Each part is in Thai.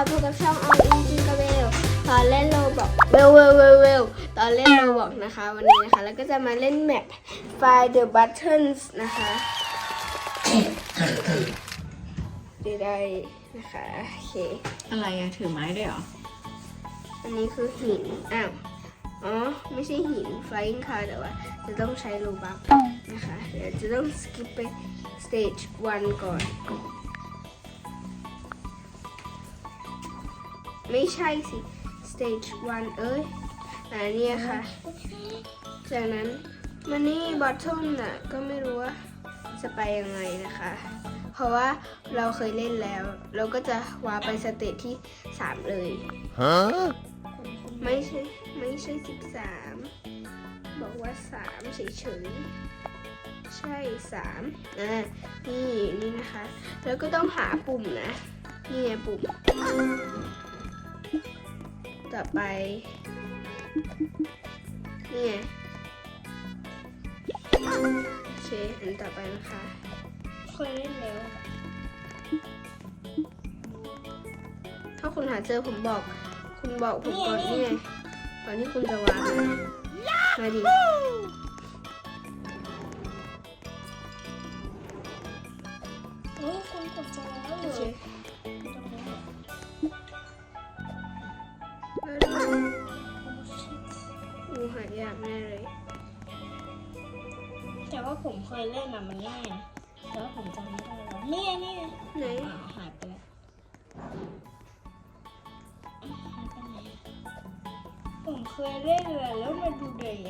ค่ะพบกับช่องออนอินจิงกาเบลตอนเล่นโลบอกเวลเวลเวลเวลตอนเล่นโลบอกนะคะ วันนี้นะคะ แล้วก็จะมาเล่นแมป Find the Buttons นะคะดีได้นะคะโอเคอะไรอะถือไม้ด้วยเหรอ อันนี้คือหิน อ้าว อ๋อ ไม่ใช่หิน flying car แต่ว่าจะต้องใช้โลบักนะคะ เดี๋ยวจะต้อง skip ไป stage 1 ก่อน ไม่ใช่สิ stage 1 เอ้ยอันนี้ค่ะ จากนั้นมันนี่ bottom น่ะ ก็ไม่รู้ว่าจะไปยังไงนะคะ เพราะว่าเราเคยเล่นแล้ว เราก็จะวาไปสเตจที่ 3 เลย Huh? ไม่ใช่ ไม่ใช่สิบสามบอกว่าสามเฉยๆ ใช่สามอ่านี่ นี่นะคะ แล้วก็ต้องหาปุ่มนะ นี่ไงปุ่ม ต่อไปนี่ไงโอเคอันต่อไปนะคะเคยเล่นแล้วถ้าคุณหาเจอผมบอก คุณบอกผมก่อนนี่ไงก่อนที่คุณจะวางนะมาดิ หายากแน่เลย แต่ว่าผมเคยเล่นอะมันง่ายนะแต่ว่าผมจำไม่ได้แล้วนี่ไงนี่ไงไหนอ้าวหายไปแล้วอ้าวหายไปไหนผมเคยเล่นเลยแล้วมาดูเดย์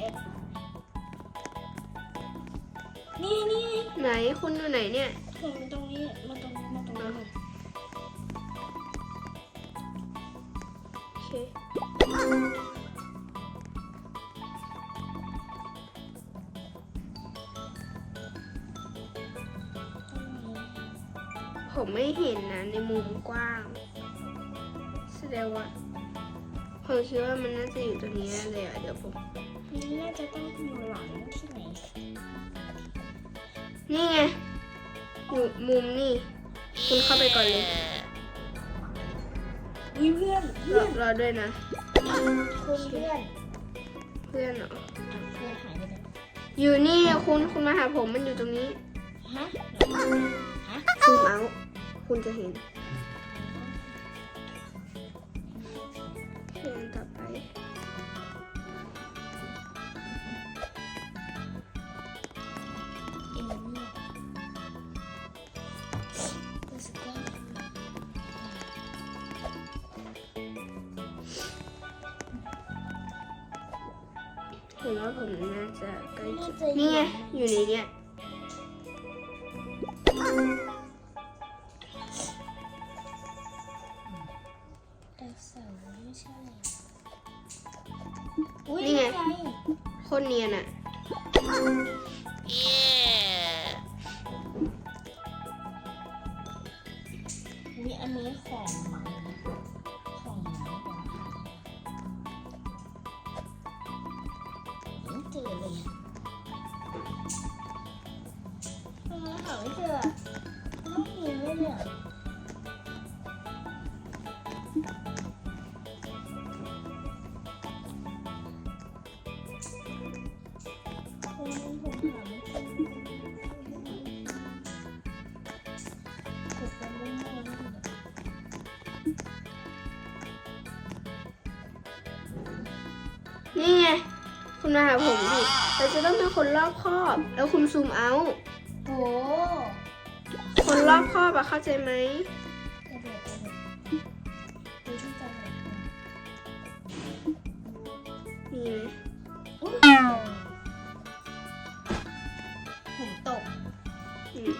นี่นี่ไงไหนคุณอยู่ไหนเนี่ย ผมตรงนี้มาตรงนี้มาตรงนี้โอเค ไม่เห็นนะในมุมกว้าง แสดงว่าผมคิดว่ามันน่าจะอยู่ตรงนี้แน่เลยอะเดี๋ยวผมนี่น่าจะต้องอยู่หลังที่ไหน นี่ไงอยู่มุมนี่ คุณเข้าไปก่อนเลยอุ้ยเพื่อนรเพื่ออนรอด้วยนะ คุณเพื่อนเพื่อนเหรออะเพื่อนหายไปไหนอยู่นี่คุณคุณมาหาผมมันอยู่ตรงนี้ฮะฮะซูมเอา คุณจะเห็นเพลงต่อไปเอ็มนี่ Let's go ผมว่าผมน่าจะใกล้จุดนี่ไง อยู่ในเนี้ย ไม่ใช่อุ้ยนี่ไงไง โคนเนียนอะมี คุณมาหาผมดิ เราจะต้องเป็นคนรอบคอบ แล้วคุณซูมเอา โอ้คนรอบคอบอะเข้าใจไหมกระโดดกระโดดดูที่กระโดดนี่ไงอุ๊ยผมตกอืม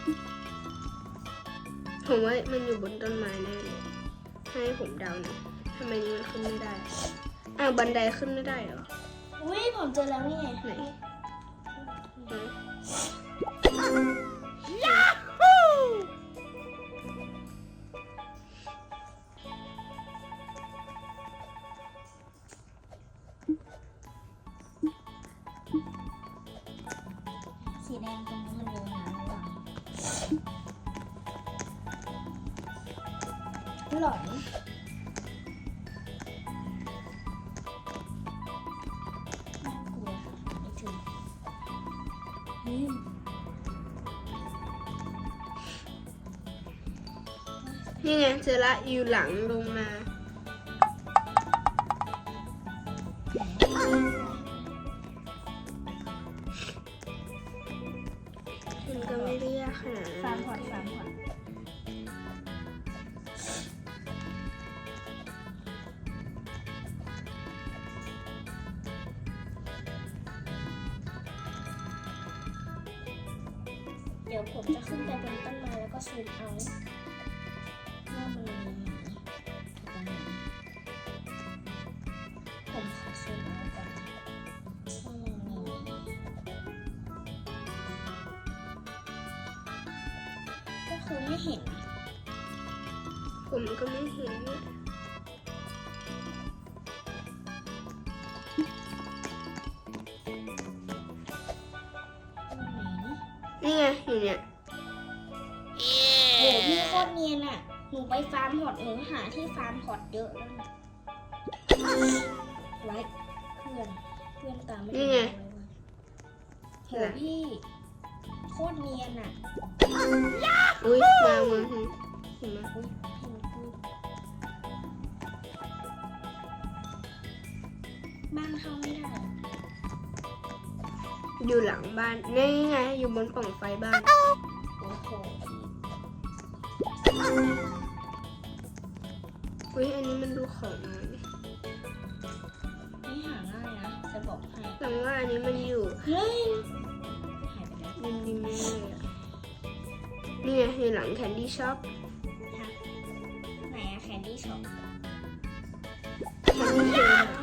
ผมว่ามันอยู่บนต้นไม้แน่เลยให้ผมเดาหนะทำไมนี้มันขึ้นไม่ได้ อ้าวบันไดขึ้นไม่ได้เหรอ อุ้ยผมเจอแล้วนี่ไงไหนไหนสีแดงตรงนี้มันเร็วนะระหว่างหลอนินนี่ไงเจอละอยู่หลังลงมา เดี๋ยวผมจะขึ้นไปบนต้นไม้แล้วก็ซูมเอาว่ามันมีไหมตรงไหนผมขอซูมเอาก่อนว่ามันมีไหมก็คือไม่เห็น ผมก็ไม่เห็น เนี่ยโหพี่โคตรเนียนอะ หนูไปฟาร์มพอร์ตหนูหาที่ฟาร์มพอร์ตเยอะแล้วนะไว้เพื่อนเพื่อนตามไม่ทันเลยว่ะโหพี่ โคตรเนียนอะ อุ้ยมาเมืองเห็นไหมอุ๊ยเห็นกูบ้านเข้าไม่ได้ อยู่หลังบ้านนี่ไง อยู่บนปล่องไฟบ้านโอ้โหอุ้ยอันนี้มันดูของน้อยไม่หาง่ายนะ จะบอกให้หลังว่าอันนี้มันอยู่เฮ้ยหายไปแล้วริมริมๆเลยอะนี่ไงอยู่หลังแคนดี้ช็อปฮะไหนอะแคนดี้ช็อปแคนดี้เชนเ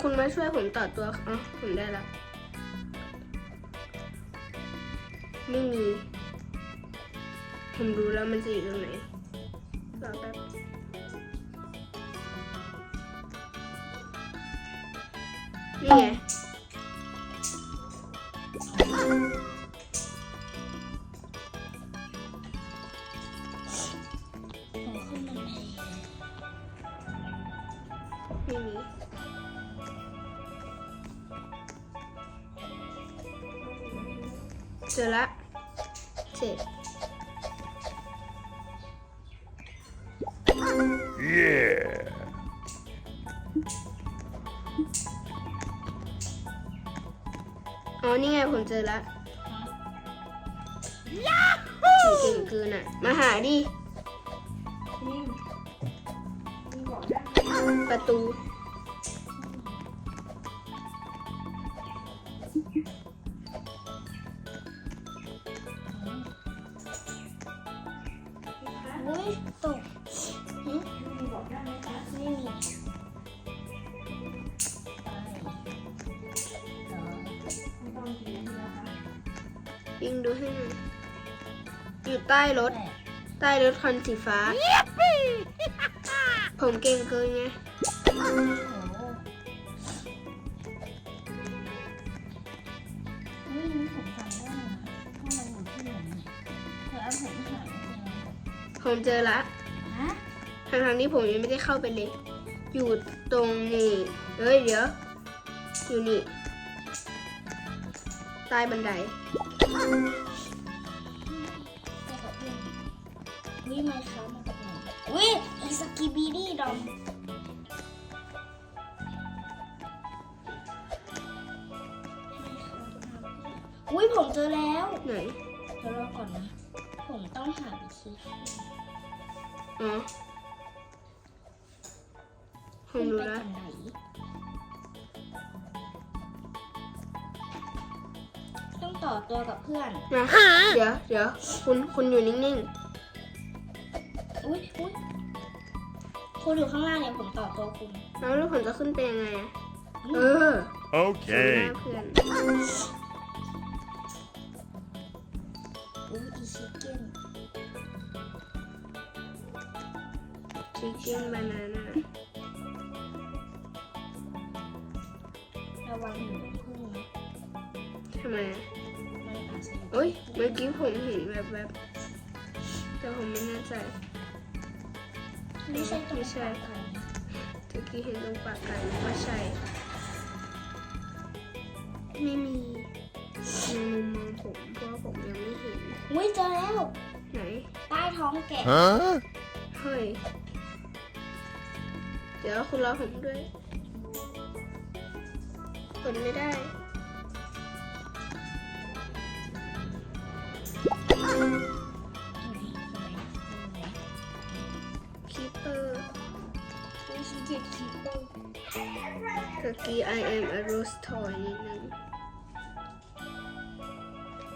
คุณมาช่วยผมต่อตัวอ๋อผมได้แล้ว ไม่มี ผมรู้แล้วมันจะอยู่ตรงไหนรอแป๊บนี่ไง นี่ไงผมเจอละเก่งเกินอะ มาหาดิ ประตู ใต้รถ ใต้รถคันสีฟ้า ผมเก่งเกินไงโอ้โหนี่นี่ผมจำได้นะว่ามันอยู่ที่ไหนเธอเอาผมหายจริงไหมผมเจอละฮะทางทางๆที่ผมยังไม่ได้เข้าไปเลย อยู่ตรงนี้เฮ้ยเดี๋ยว อยู่นี่ ใต้บันได วิไมค์ค้ามาจากไหนวิอีสกิบีดี้ดอมอุ้ยผมเจอแล้วไหนเดี๋ยวรอก่อนนะ ผมต้องหาวิธีอ๋อผขึ้มนรู้ไปแล้วกันไหนต้องต่อตัวกับเพื่อนนะเดี๋ยวเดี๋ยวคุณคุณอยู่นิ่งอุ้ยอุ้ย คุณอยู่ข้างล่างเนี่ยผมต่อตัวคุณๆแล้วแล้วผมจะขึ้นไปยังไงอะเออ Okay. หน้าเพื่อนอุ้ยอีชิคเก้นชิคเก้นบานาน่าระวังหนูพึ่งนะทำไมอะมันอาจจะอยู่โอ้ย เมื่อกี้ผมเห็นแบบแบบๆแต่ผมไม่แน่ใจ ไม่ใช่ตรงปากไก่ตะกี้เห็นตรงปากไก่ว่าใช่ ไม่มีในมุมมองผมเพราะผมยังไม่เห็น อุ้ยเจอแล้วไหน ใต้ท้องแกะเฮ้ย เดี๋ยวคุณรอผมด้วยคนไม่ได้ อุ้ยฉันเกลียดคีเปอร์ตะกี้ I am a rose toy นิดนึง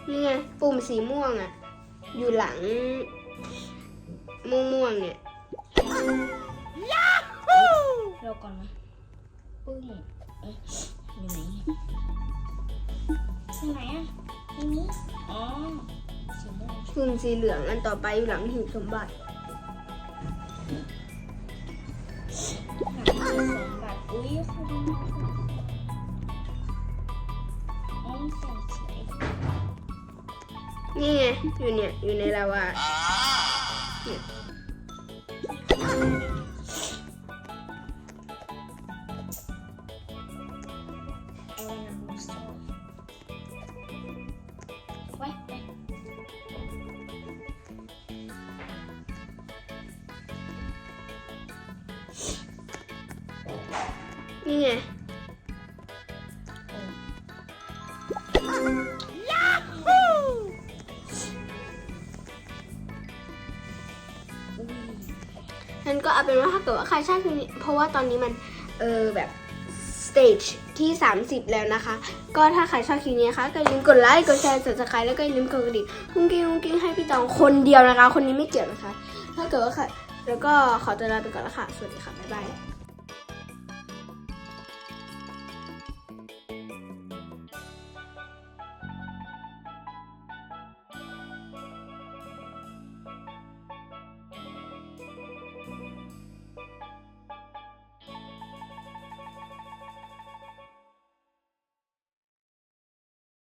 นี่ไงปุ่มสีม่วงอะ อยู่หลัง ม่วงม่วงเนี่ยเราก่อนนะปึ้งอยู่ไหนเนี่ยอยู่ไหนอะในนี้อ๋อปุ่มสีเหลืองอันต่อไปอยู่หลังหีบสมบัติ สมบัติอุ้ยคุณอ๋อใส่สวยนี่ไงอยู่เนี่ย อยู่ในลาวา ก็เอาเป็นว่าถ้าเกิดว่าใครชอบคลิปนี้เพราะว่าตอนนี้มันเออแบบสเตจที่ 30 แล้วนะคะ ก็ถ้าใครชอบคลิปนี้นะคะก็อย่าลืมกดไลค์กดแชร์ subscribe แล้วก็อย่าลืมกดกระดิ่งกุ้งกิ้งกุ้งกิ้งให้พี่ตองคนเดียวนะคะ คนนี้ไม่เกี่ยวนะคะ ถ้าเกิดว่าใครแล้วก็ขอตัวลาไปก่อนละค่ะ สวัสดีค่ะบ๊ายบาย